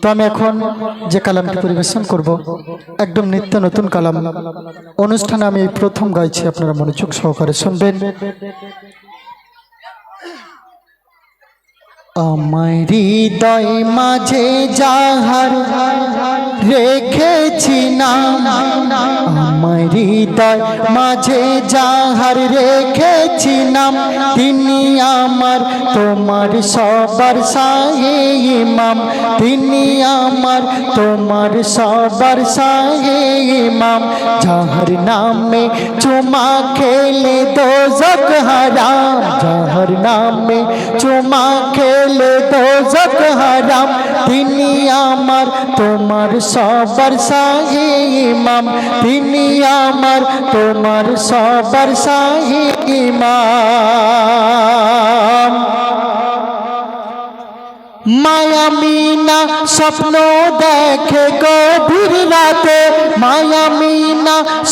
তো আমি এখন যে কালামটি পরিবেশন করব, একদম নিত্য নতুন কালাম। অনুষ্ঠানে আমি এই প্রথম গাইছি, আপনারা মনোযোগ সহকারে শুনবেন। আমার হৃদয় মাঝে যাহার রেখেছি নাম আমার হৃদয় মাঝে যাহার রেখেছি নাম তিনি আমার তোমার সবার সাহে ইমাম, তিনি আমার তোমার সবার সাহে ইমাম, যাহার নামে চুমা খেলে দোজক হারাম, যাহার নামে চুমা খেলে দোজক হারাম, তিনি আমার তোমার সবার সাহি ইমাম। তিনি আমার তোমার সবার সাহি ইমাম। মায়ামিনা স্বপ্ন দেখে গভীর রাতে মায়ামিনা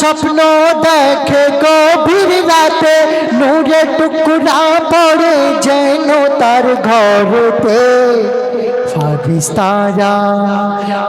স্বপ্ন দেখে গভীর রাতে নূরে টুকরা পড়ে যেন তার ঘরতে। ফারিস্তারা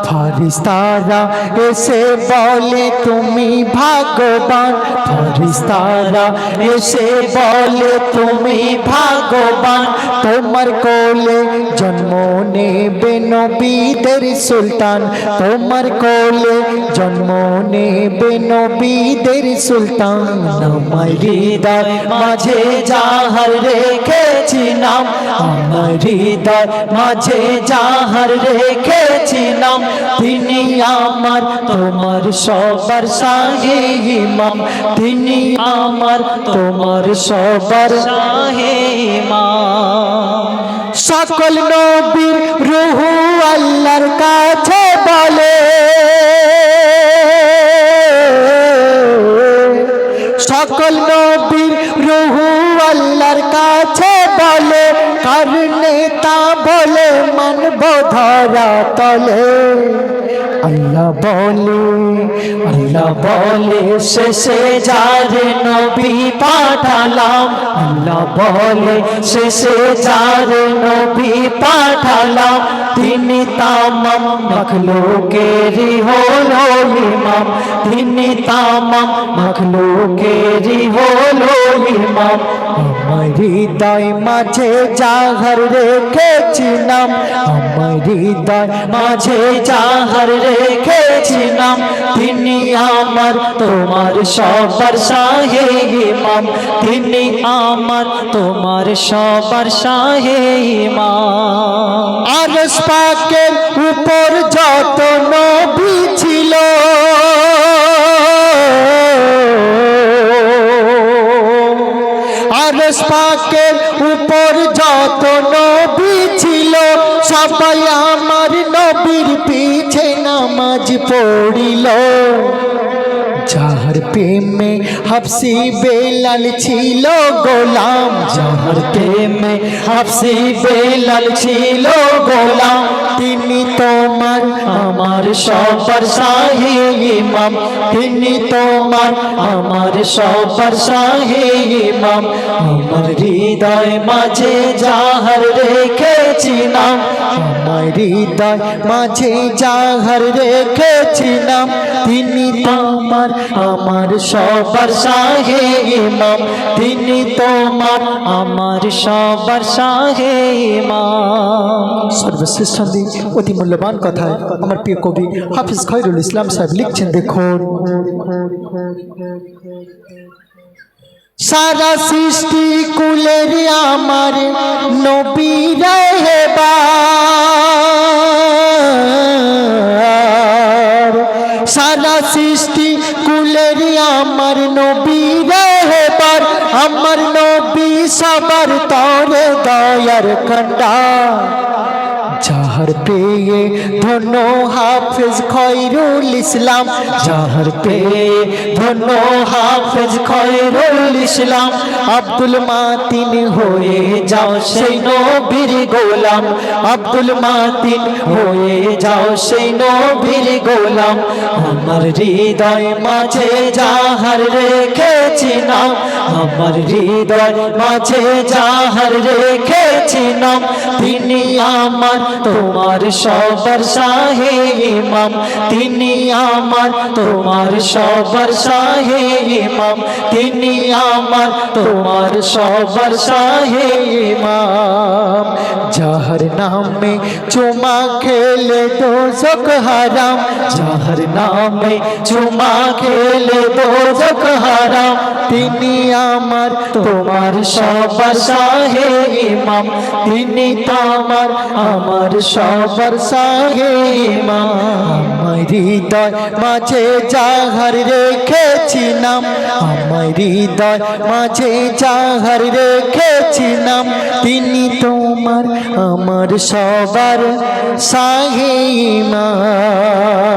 ফারিস্তারা, এসে বলে, তুমি ভাগবান ফারিস্তারা, এসে বলে, তুমি ভাগবান তোমার কোলে জন্ম নেবে নবীদের সুলতান। তোমার কোলে জন্ম নেবে নবীদের সুলতান। আমার হৃদয় মাঝে যাহার রেখেছি আমার হৃদয় মাঝে যাহার রেখেছি নাম তিনি আমার, তোমার সবার সাহে ইমাম। তিনি আমার, তোমার সবার সাহে ইমাম। সকল নবীর রুহু আল্লাহর কাছে কারণে তা বলে মানব ধরা তলে আল্লাহ বলে আল্লাহ বলে শেষে যার নবী পাঠালাম আল্লাহ বলে শেষে যার নবী পাঠালাম তিনি তামাম মখলুকেরই হলো ইমাম, তিনি তামাম মখলুকেরই হলো ইমাম আমার হৃদয় মাঝে জাহার রেখেছি নাম আমার হৃদয় মাঝে জাহার রেখেছি নাম তিনি আমার, তোমার সবার শাহে ইমাম। তিনি আমার, তোমার সবার শাহে ইমাম। আরস পাকের উপর যত আরস পাকের উপর যত নবী ছিল, সবাই আমার নবীর পিছে নামাজ পড়িল। যাহার প্রেমে হাফসি বেলাল ছিল গোলাম, যাহার প্রেমে হাফসি বেলাল ছিল গোলাম আমার সবার শাহে ইমাম। তিনি তোমার আমার সবার শাহে ইমাম। আমার হৃদয় মাঝে যাহার রেখেছি নাম আমার হৃদয় মাঝে যাহার রেখেছি নাম তিনি তোমার আমার সবার সাহে ইমাম। তিনি তোমার আমার সবার সাহে ইমাম। সর্বশেষ সন্ধি অতি মূল্যবান কথায় আমার প্রিয় কবি হাফিজ খৈরুল ইসলাম সাহেব লিখছেন, দেখুন। সারা সৃষ্টি কুলের আমার নবী রেহেবার সারা সৃষ্টি কুলের আমার নবী রেহেবার আমার নবী সবার তরে দয়ার খন্ডা যাহার পেয়ে ধন্য হাফেজ খৈরুল ইসলাম, যাহার পেয়ে ধন্য হাফেজ খৈরুল ইসলাম, আব্দুল মাতিন হয়ে যাও সেই নবীর গোলাম, আব্দুল মাতিন হয়ে যাও সেই নবীর গোলাম, আমার হৃদয় মাঝে যাহার রেখেছি নাম আমার হৃদয় মাঝে যাহার রেখেছি নাম তিনি আমার তোমার সবার সাহে ইমাম, তিনি আমার তোমার সবার সাহে ইমাম, তিনি আমার তোমার সবার সাহে ইমাম। যাহার নামে চুমা খেলে দোজক হারাম যাহার নামে চুমা খেলে দোজক হারাম তিনি আমার, তোমার সবার শাহে ইমাম। তিনি তোমার, আমার সবার শাহে ইমাম। আমার হৃদয় মাঝে যাহার রেখেছি নাম আমার হৃদয় মাঝে যাহার রেখেছি নাম তিনি তোমার, আমার সবার শাহে ইমাম।